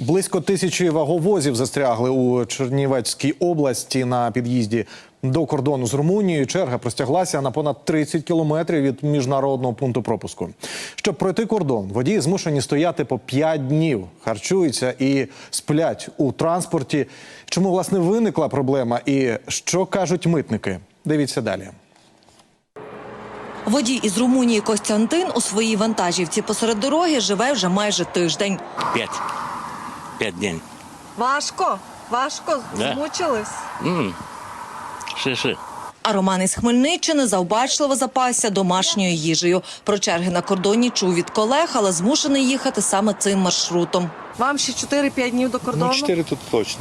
Близько тисячі ваговозів застрягли у Чернівецькій області на під'їзді до кордону з Румунією. Черга простяглася на понад 30 кілометрів від міжнародного пункту пропуску. Щоб пройти кордон, водії змушені стояти по 5 днів, харчуються і сплять у транспорті. Чому власне виникла проблема і що кажуть митники? Дивіться далі. Водій із Румунії Костянтин у своїй вантажівці посеред дороги живе вже майже тиждень. Пять. Пять днів. Важко, важко, Да. змучились. М. Шиши. А Роман із Хмельниччини завбачливо запасся домашньою їжею. Про черги на кордоні чув від колег, але змушений їхати саме цим маршрутом. Вам ще 4-5 днів до кордону. Ну, 4 тут точно.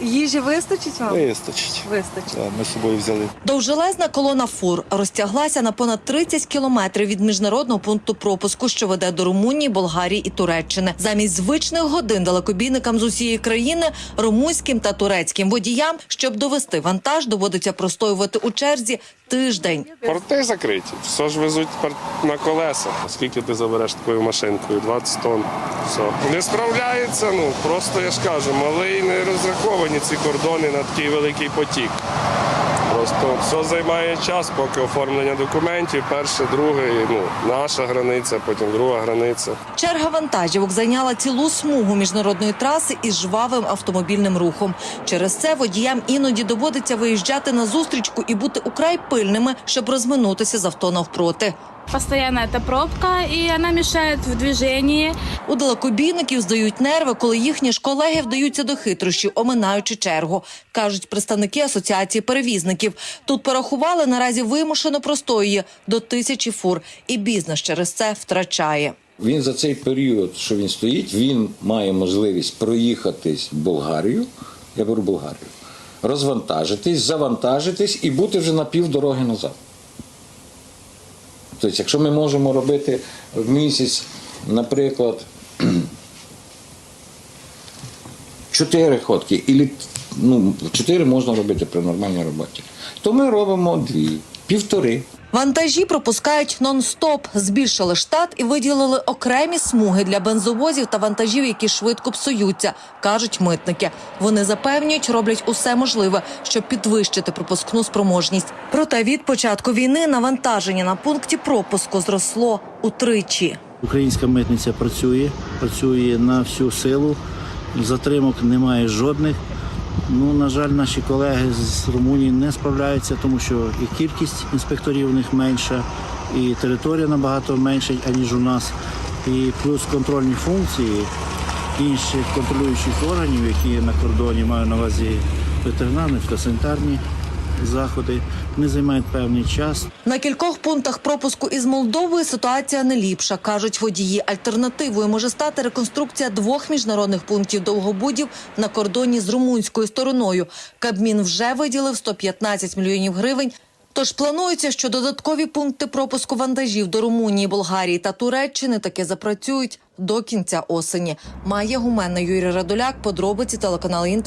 Їжі вистачить вам? Вистачить. Вистачить. Да, ми з собою взяли. Довжелезна колона фур розтяглася на понад 30 кілометрів від міжнародного пункту пропуску, що веде до Румунії, Болгарії і Туреччини. Замість звичних годин далекобійникам з усієї країни, румунським та турецьким водіям, щоб довести вантаж, доводиться простоювати у черзі тиждень. Порти закриті, все ж везуть на колесах. Скільки ти забереш такою машинкою? 20 тонн. Все. Не справляється, ну просто я ж кажу, малий не розраховані ці кордони на такий великий потік. Просто все займає час, поки оформлення документів, перше, друге, ну, наша границя, потім друга границя. Черга вантажівок зайняла цілу смугу міжнародної траси із жвавим автомобільним рухом. Через це водіям іноді доводиться виїжджати на зустрічку і бути украй пильними, щоб розминутися з авто навпроти. Постоянно эта пробка, и она мешает в движении. У далекобійників здають нерви, коли їхні ж колеги вдаються до хитрощів, оминаючи чергу, кажуть представники асоціації перевізників. Тут порахували наразі вимушено простоює до тисячі фур, і бізнес через це втрачає. Він за цей період, що він стоїть, він має можливість проїхатись в Болгарію. Я беру Болгарію, розвантажитись, завантажитись і бути вже на півдороги назад. Тобто, якщо ми можемо робити в місяць, наприклад, чотири ходки, і ну, 4 можна робити при нормальній роботі, то ми робимо дві, півтори. Вантажі пропускають нон-стоп, збільшили штат і виділили окремі смуги для бензовозів та вантажів, які швидко псуються, кажуть митники. Вони запевнюють, роблять усе можливе, щоб підвищити пропускну спроможність. Проте від початку війни навантаження на пункті пропуску зросло утричі. Українська митниця працює, працює на всю силу. Затримок немає жодних. Ну, на жаль, наші колеги з Румунії не справляються, тому що і кількість інспекторів у них менша, і територія набагато менша, аніж у нас. І плюс контрольні функції інших контролюючих органів, які на кордоні маю на увазі ветеринарні, фітосанітарні заходи, вони займають певний час. На кількох пунктах пропуску із Молдовою ситуація не ліпша, кажуть водії. Альтернативою може стати реконструкція двох міжнародних пунктів довгобудів на кордоні з румунською стороною. Кабмін вже виділив 115 мільйонів гривень. Тож планується, що додаткові пункти пропуску вантажів до Румунії, Болгарії та Туреччини таки запрацюють до кінця осені. Має гуменна Юрій Радуляк, подробиці телеканал Інтер.